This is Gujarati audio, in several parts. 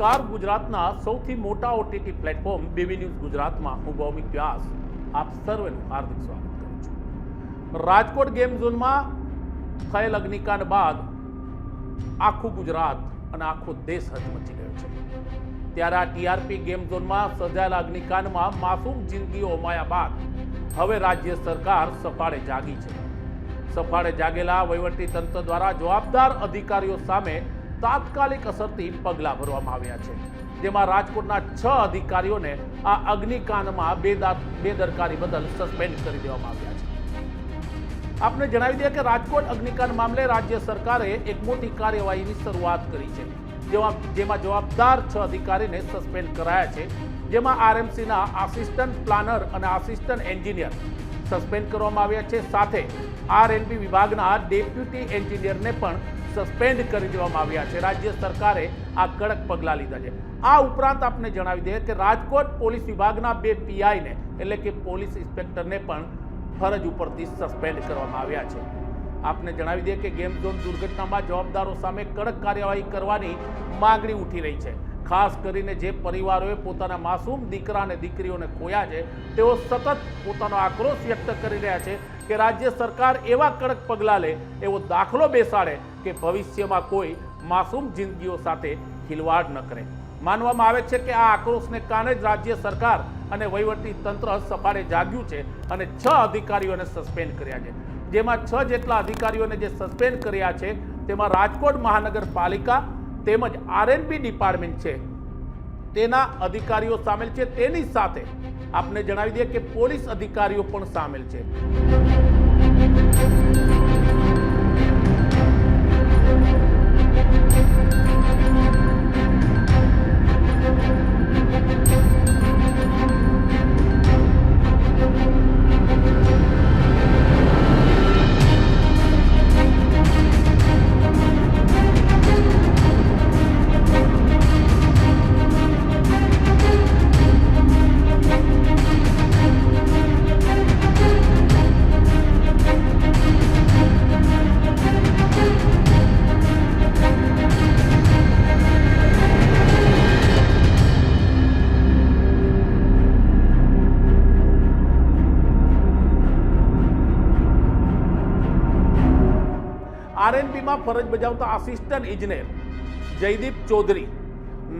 નમસ્કાર. ગુજરાતના સૌથી મોટા ઓટીટી પ્લેટફોર્મ બીબી ન્યૂઝ ગુજરાતમાં હું ભૌમિક વ્યાસ. આપ સર્વેનું હાર્દિક સ્વાગત કરું છું. રાજકોટ ગેમ ઝોનમાં થયેલ અગ્નિકાંડ બાદ આખું ગુજરાત અને આખો દેશ હચમચી ગયો છે. ત્યારે આ ટીઆરપી ગેમ ઝોનમાં સર્જાયેલા અગ્નિકાંડમાં માસૂમ જિંદગીઓ હોમાયા બાદ હવે રાજ્ય સરકાર સફાળે જાગી છે. સફાળે જાગેલા વહીવટી તંત્ર દ્વારા જવાબદાર અધિકારીઓ સામે તાત્કાલિક અસરથી પગલાં ભરવામાં આવ્યા છે. જેમાં રાજકોટના છ અધિકારીઓને આ અગ્નિકાંડમાં બેદા- બેદરકારી બદલ સસ્પેન્ડ કરી દેવામાં આવ્યા છે. આપને જણાવી દઈએ કે રાજકોટ અગ્નિકાંડ મામલે રાજ્ય સરકારે એક મોટી કાર્યવાહીની શરૂઆત કરી છે. જેમાં જેમાં જવાબદાર છ અધિકારીને સસ્પેન્ડ કરાયા છે. જેમાં આરએમસીના આસિસ્ટન્ટ પ્લાનર અને આસિસ્ટન્ટ એન્જિનિયર સસ્પેન્ડ કરવામાં આવ્યા છે. સાથે આરએનબી વિભાગના ડેપ્યુટી એન્જિનિયરને પણ સસ્પેન્ડ કરી દેવામાં આવ્યા છે. રાજ્ય સરકારે આ કડક પગલાં લીધા છે. આ ઉપરાંત આપને જણાવી દઈએ કે રાજકોટ પોલીસ વિભાગના બે પીઆઈને, એટલે કે પોલીસ ઇન્સ્પેક્ટરને પણ ફરજ ઉપરથી સસ્પેન્ડ કરવામાં આવ્યા છે. આપને જણાવી દઈએ કે ગેમ ઝોન દુર્ઘટનામાં જવાબદારો સામે કડક કાર્યવાહી કરવાની માગણી ઉઠી રહી છે. ખાસ કરીને જે પરિવારોએ પોતાના માસૂમ દીકરા અને દીકરીઓને ખોયા છે, તેઓ સતત પોતાનો આક્રોશ વ્યક્ત કરી રહ્યા છે કે રાજ્ય સરકાર એવા કડક પગલાં લે, એવો દાખલો બેસાડે કે ભવિષ્યમાં કોઈ માસૂમ જિંદગીઓ સાથે ખિલવાડ ન કરે. માનવામાં આવે છે કે આ આક્રોશને કારણે જ રાજ્ય સરકાર અને વહીવટી તંત્ર સફાળે જાગ્યું છે અને છ અધિકારીઓને સસ્પેન્ડ કર્યા છે. જેમાં છ જેટલા અધિકારીઓને જે સસ્પેન્ડ કર્યા છે, તેમાં રાજકોટ મહાનગરપાલિકા તેમજ આરએનબી ડિપાર્ટમેન્ટ છે. તેના અધિકારીઓ સામેલ છે. તેની સાથે આપને જણાવી દઈએ કે પોલીસ અધિકારીઓ પણ સામેલ છે. આરએનબીમાં ફરજ બજાવતા આસિસ્ટન્ટ ઇજનેર જયદીપ ચૌધરી,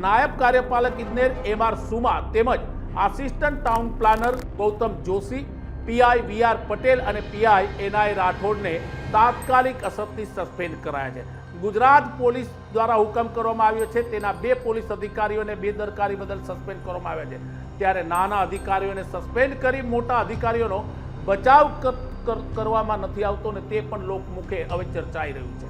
નાયબ કાર્યપાલક ઇજનેર એમ આર સુમા તેમજ assistant town planner Gautam Joshi, PI V R Patel અને પીઆઈ એનઆઈ રાઠોડને તાત્કાલિક અસરથી સસ્પેન્ડ કરાયા છે. ગુજરાત પોલીસ દ્વારા હુકમ કરવામાં આવ્યો છે. તેના બે પોલીસ અધિકારીઓને બેદરકારી બદલ સસ્પેન્ડ કરવામાં આવ્યા છે. ત્યારે નાના અધિકારીઓને સસ્પેન્ડ કરી મોટા અધિકારીઓનો બચાવ કરવામાં નથી આવતો ને તે પણ લોકમુખે હવે ચર્ચાઈ રહ્યું છે.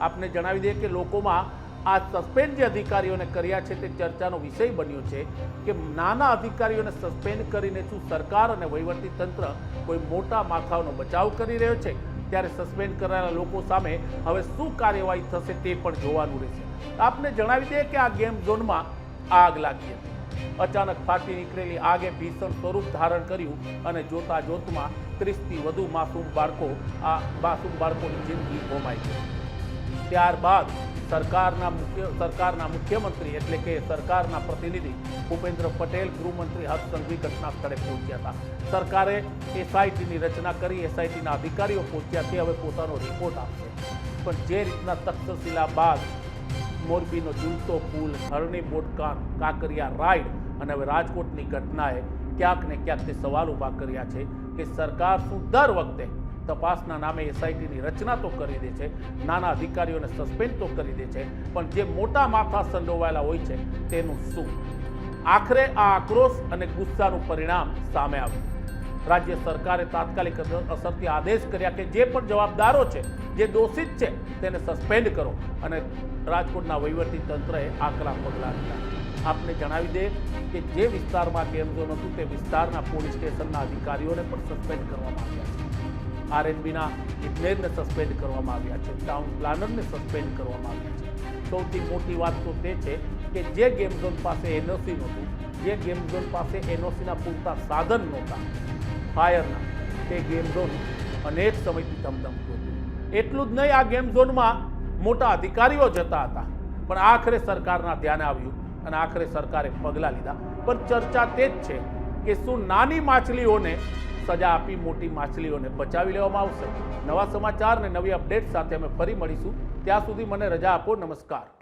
આપને જણાવી દઈએ કે લોકોમાં આ સસ્પેન્ડ જે અધિકારીઓને કર્યા છે તે ચર્ચાનો વિષય બન્યો છે કે નાના અધિકારીઓને સસ્પેન્ડ કરીને શું સરકાર અને વહીવટી તંત્ર કોઈ મોટા માથાઓનો બચાવ કરી રહ્યો છે? ત્યારે સસ્પેન્ડ કરાયેલા લોકો સામે હવે શું કાર્યવાહી થશે તે પણ જોવાનું રહેશે. આપને જણાવી દઈએ કે આ ગેમ ઝોનમાં આગ લાગી હતી. અચાનક ફાટી નીકળેલી આગે ભીષણ સ્વરૂપ ધારણ કર્યું અને જોતા જોતમાં ત્રીસથી વધુ માસૂમ બાળકો આ માસૂમ બાળકોની જિંદગી હોમાઈ છે. ત્યારબાદ સરકારના મુખ્ય, સરકારના મુખ્યમંત્રી એટલે કે સરકારના પ્રતિનિધિ ભૂપેન્દ્ર પટેલ ગૃહમંત્રી હર્ષ સંઘવી ઘટના સ્થળે પહોંચ્યા હતા. સરકારે એસઆઈટીની રચના કરી, એસઆઈટીના અધિકારીઓ પહોંચ્યા તે હવે પોતાનો રિપોર્ટ આપશે. પણ જે રીતના તક્ષશિલા બાદ મોરબીનો ઝૂલતો પુલ, હરણી બોટકા કાંકરિયા રાઈડ અને હવે રાજકોટની ઘટનાએ ક્યાંક ને ક્યાંક તે સવાલ ઊભા કર્યા છે. કે સરકાર શું દર વખતે તપાસના નામે એસઆઈટીની રચના તો કરી દે છે, નાના અધિકારીઓને સસ્પેન્ડ તો કરી દે છે, પણ જે મોટા માથા સંડોવાયેલા હોય છે, તેનું શું? આખરે આ આક્રોશ અને ગુસ્સાનું પરિણામ સામે આવ્યું. રાજ્ય સરકારે તાત્કાલિક અસરથી આદેશ કર્યા કે જે પણ જવાબદારો છે, જે દોષિત છે, તેને સસ્પેન્ડ કરો અને રાજકોટના વહીવટી તંત્રએ આકરા પગલાં લીધા. આપને જણાવી દે કે જે વિસ્તારમાં ગેમ ઝોન હતું તે વિસ્તારના પોલીસ સ્ટેશનના અધિકારીઓને પણ સસ્પેન્ડ કરવામાં આવ્યા છે. આરએનબીના ઇજનેરને સસ્પેન્ડ કરવામાં આવ્યા છે. ટાઉન પ્લાનરને સસ્પેન્ડ કરવામાં આવ્યા છે. સૌથી મોટી વાત તો તે છે કે જે ગેમ ઝોન પાસે એનઓસી નહોતું, જે ગેમ ઝોન પાસે એનઓસીના પૂરતા સાધન નહોતા ફાયરના તે ગેમ ઝોન અનેક સમયથી ધમધમતું હતું. એટલું જ નહીં, આ ગેમ ઝોનમાં મોટા અધિકારીઓ જતા હતા. પણ આખરે સરકારના ધ્યાને આવ્યું અને આખરે સરકારે પગલાં લીધા. પણ ચર્ચા તે જ છે કે શું નાની માછલીઓને સજા આપી મોટી માછલીઓને બચાવી લેવામાં આવશે? નવા સમાચાર અને નવી અપડેટ સાથે અમે ફરી મળીશું. ત્યાં સુધી મને રજા આપો. નમસ્કાર.